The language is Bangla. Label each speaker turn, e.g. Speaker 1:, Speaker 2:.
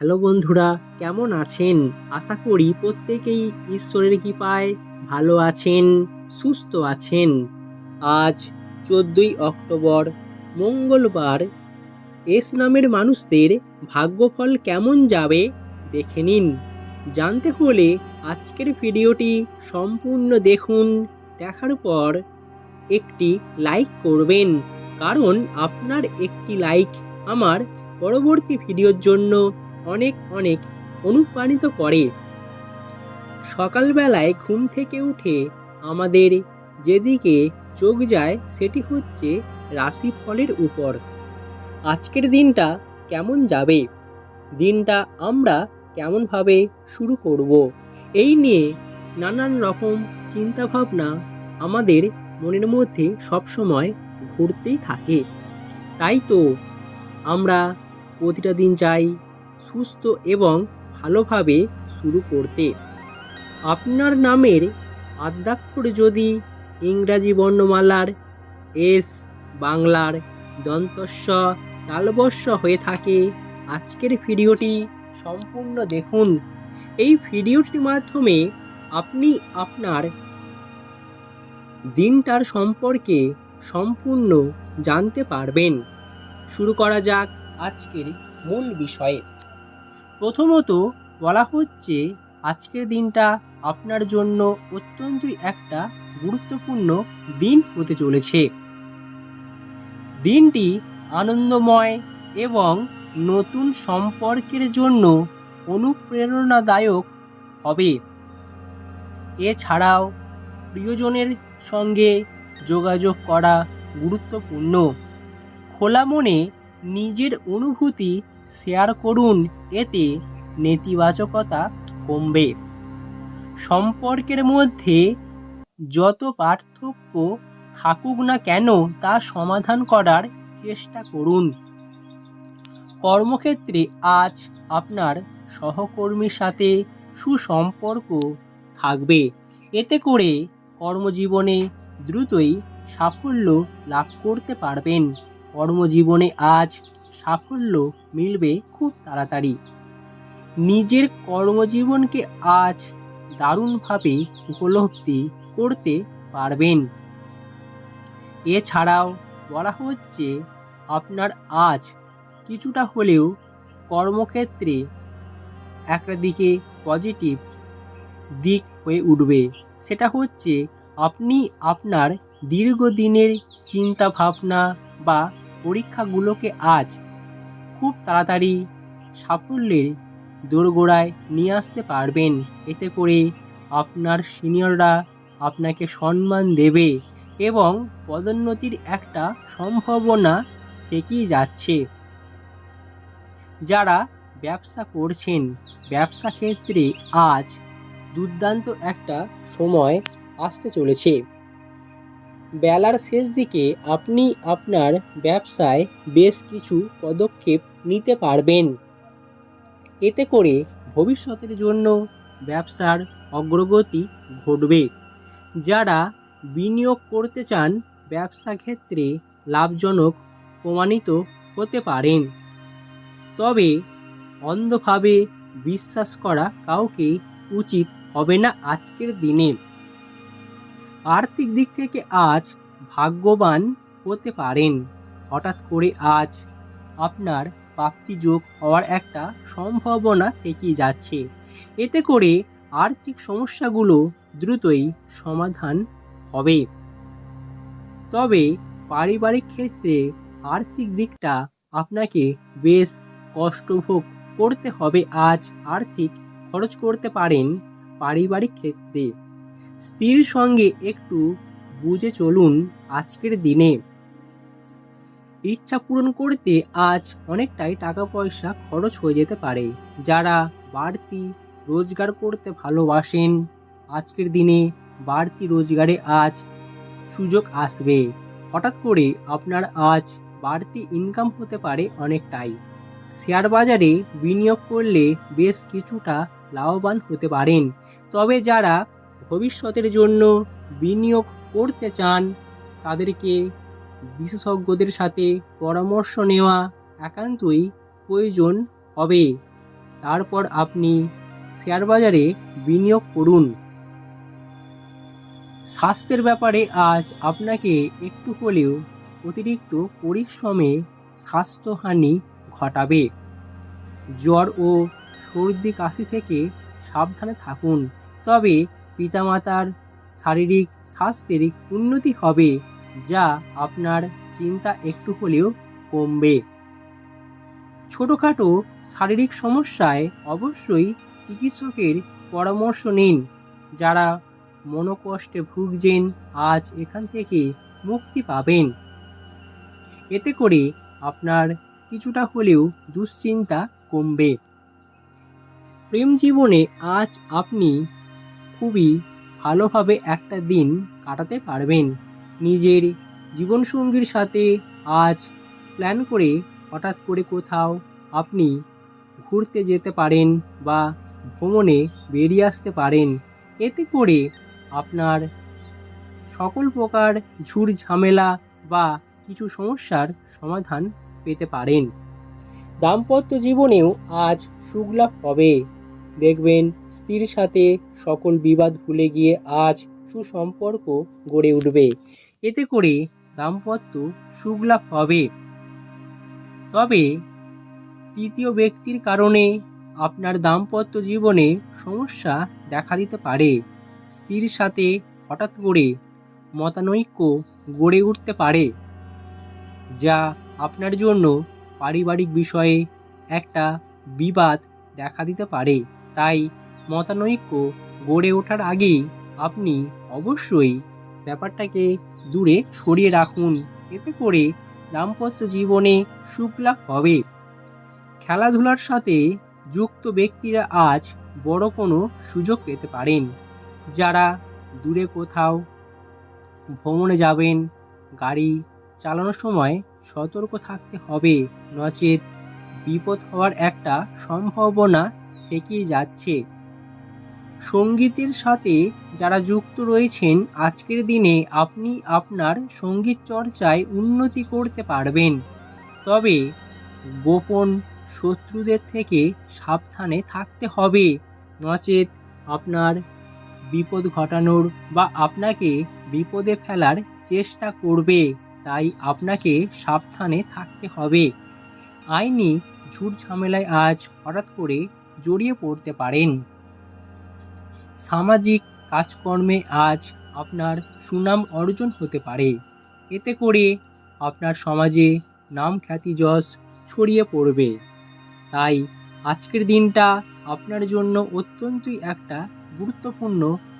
Speaker 1: হ্যালো বন্ধুরা, কেমন আছেন? আশা করি প্রত্যেকেই ঈশ্বরের কৃপায় ভালো আছেন, সুস্থ আছেন। আজ চোদ্দই অক্টোবর, মঙ্গলবার। এস নামের মানুষদের ভাগ্যফল কেমন যাবে দেখে নিন। জানতে হলে আজকের ভিডিওটি সম্পূর্ণ দেখুন, দেখার পর একটি লাইক করবেন, কারণ আপনার একটি লাইক আমার পরবর্তী ভিডিওর জন্য অনেক অনেক অনুপ্রাণিত করে। সকালবেলায় ঘুম থেকে উঠে আমাদের যেদিকে চোখ যায়, সেটি হচ্ছে রাশিফলের উপর। আজকের দিনটা কেমন যাবে? দিনটা আমরা কেমনভাবে শুরু করব? এই নিয়ে নানান রকম চিন্তাভাবনা আমাদের মনের মধ্যে সবসময় ঘুরতেই থাকে। তাই তো আমরা প্রতিটা দিন চাই সুস্থ এবং ভালোভাবে শুরু করতে। আপনার নামের আদ্যাক্ষর যদি ইংরাজি বর্ণমালার এস বাংলার দন্তস্ব তালবস্য হয়ে থাকে, আজকের ভিডিওটি সম্পূর্ণ দেখুন। এই ভিডিওটির মাধ্যমে আপনি আপনার দিনটার সম্পর্কে সম্পূর্ণ জানতে পারবেন। শুরু করা যাক আজকের মূল বিষয়ে। প্রথমত বলা হচ্ছে আজকের দিনটা আপনার জন্য অত্যন্তই একটা গুরুত্বপূর্ণ দিন হতে চলেছে। দিনটি আনন্দময় এবং নতুন সম্পর্কের জন্য অনুপ্রেরণাদায়ক হবে। এছাড়াও প্রিয়জনের সঙ্গে যোগাযোগ করা গুরুত্বপূর্ণ। খোলা মনে নিজের অনুভূতি শেয়ার করুন, এতে নেতিবাচকতা কমবে। সম্পর্কের মধ্যে যত পার্থক্য থাকুক না কেন, তা সমাধান করার চেষ্টা করুন। কর্মক্ষেত্রে আজ আপনার সহকর্মীর সাথে সুসম্পর্ক থাকবে। এতে করে কর্মজীবনে দ্রুতই সাফল্য লাভ করতে পারবেন। কর্মজীবনে আজ সাফল্য মিলবে খুব তাড়াতাড়ি। নিজের কর্মজীবনকে আজ দারুণভাবে উপলব্ধি করতে পারবেন। এছাড়াও বলা হচ্ছে, আপনার আজ কিছুটা হলেও কর্মক্ষেত্রে একটা দিকে পজিটিভ দিক হয়ে উঠবে। সেটা হচ্ছে, আপনি আপনার দীর্ঘদিনের চিন্তা ভাবনা বা পরীক্ষাগুলোকে আজ খুব তাড়াতাড়ি সাফল্যের দোরগোড়ায় নিয়ে আসতে পারবেন। এতে করে আপনার সিনিয়ররা আপনাকে সম্মান দেবে এবং পদোন্নতির একটা সম্ভাবনা থেকেই যাচ্ছে। যারা ব্যবসা করছেন, ব্যবসা ক্ষেত্রে আজ দুর্দান্ত একটা সময় আসতে চলেছে। বেলার শেষ দিকে আপনি আপনার ব্যবসায় বেশ কিছু পদক্ষেপ নিতে পারবেন। এতে করে ভবিষ্যতের জন্য ব্যবসার অগ্রগতি ঘটবে। যারা বিনিয়োগ করতে চান, ব্যবসা ক্ষেত্রে লাভজনক প্রমাণিত হতে পারেন। তবে অন্ধভাবে বিশ্বাস করা কাউকে উচিত হবে না আজকের দিনে। আর্থিক দিক থেকে আজ ভাগ্যবান হতে পারেন। হঠাৎ করে আজ আপনার প্রাপ্তিযোগ হওয়ার একটা সম্ভাবনা থেকেই যাচ্ছে। এতে করে আর্থিক সমস্যাগুলো দ্রুতই সমাধান হবে। তবে পারিবারিক ক্ষেত্রে আর্থিক দিকটা আপনাকে বেশ কষ্টভোগ করতে হবে। আজ আর্থিক খরচ করতে পারেন পারিবারিক ক্ষেত্রে। স্ত্রীর সঙ্গে একটু বুঝে চলুন আজকের দিনে। ইচ্ছা পূরণ করতে আজ অনেকটাই টাকা পয়সা খরচ হয়ে যেতে পারে। যারা বাড়তি রোজগার করতে ভালোবাসেন, আজকের দিনে বাড়তি রোজগারে আজ সুযোগ আসবে। হঠাৎ করে আপনার আজ বাড়তি ইনকাম হতে পারে অনেকটাই। শেয়ার বাজারে বিনিয়োগ করলে বেশ কিছুটা লাভবান হতে পারেন। তবে যারা ভবিষ্যতের জন্য বিনিয়োগ করতে চান, তাদেরকে বিশেষজ্ঞদের সাথে পরামর্শ নেওয়া একান্তই প্রয়োজন হবে। তারপর আপনি শেয়ার বাজারে বিনিয়োগ করুন। স্বাস্থ্যের ব্যাপারে আজ আপনাকে একটু হলেও অতিরিক্ত পরিশ্রমে স্বাস্থ্যহানি ঘটাবে। জ্বর ও সর্দি কাশি থেকে সাবধানে থাকুন। তবে পিতামাতার শারীরিক স্বাস্থ্যের উন্নতি হবে, যা আপনার চিন্তা একটু হলেও কমবে। ছোটোখাটো শারীরিক সমস্যায় অবশ্যই চিকিৎসকের পরামর্শ নিন। যারা মনোকষ্টে ভুগছেন, আজ এখান থেকে মুক্তি পাবেন। এতে করে আপনার কিছুটা হলেও দুশ্চিন্তা কমবে। প্রেম জীবনে আজ আপনি খুবই ভালোভাবে একটা দিন কাটাতে পারবেন। নিজের জীবনসঙ্গীর সাথে আজ প্ল্যান করে হঠাৎ করে কোথাও আপনি ঘুরতে যেতে পারেন বা ভ্রমণে বেরিয়ে আসতে পারেন। এতে করে আপনার সকল প্রকার ঝুর ঝামেলা বা কিছু সমস্যার সমাধান পেতে পারেন। দাম্পত্য জীবনেও আজ সুখলাভ হবে। দেখবেন স্ত্রীর সাথে সকল বিবাদ ভুলে গিয়ে আজ সুসম্পর্ক গড়ে উঠবে। এতে করে দাম্পত্য সুখলাভ হবে। তবে তৃতীয় ব্যক্তির কারণে আপনার দাম্পত্য জীবনে সমস্যা দেখা দিতে পারে। স্ত্রীর সাথে হঠাৎ করে মতানৈক্য গড়ে উঠতে পারে, যা আপনার জন্য পারিবারিক বিষয়ে একটা বিবাদ দেখা দিতে পারে। তাই মতানৈক্য গড়ে ওঠার আগেই আপনি অবশ্যই ব্যাপারটাকে দূরে সরিয়ে রাখুন। এতে করে দাম্পত্য জীবনে সুখ লাভ হবে। খেলাধুলার সাথে যুক্ত ব্যক্তিরা আজ বড় কোনো সুযোগ পেতে পারেন। যারা দূরে কোথাও ভ্রমণে যাবেন, গাড়ি চালানোর সময় সতর্ক থাকতে হবে। নচেত বিপদ হওয়ার একটা সম্ভাবনা থেকেই যাচ্ছে। সঙ্গীতের সাথে যারা যুক্ত রয়েছেন, আজকের দিনে আপনি আপনার সংগীত চর্চায় উন্নতি করতে পারবেন। তবে গোপন শত্রুদের থেকে সাবধানে থাকতে হবে। নচেত আপনার বিপদ ঘটানোর বা আপনাকে বিপদে ফেলার চেষ্টা করবে, তাই আপনাকে সাবধানে থাকতে হবে। আইনি ঝুট ঝামেলায় আজ হঠাৎ করে জড়িয়ে পড়তে পারেন। সামাজিক কাজকর্মে আজ আপনার সুনাম অর্জন হতে পারে। এতে করে আপনার সমাজে নাম খ্যাতি যশ ছড়িয়ে পড়বে। তাই আজকের দিনটা আপনার জন্য অত্যন্তই একটা গুরুত্বপূর্ণ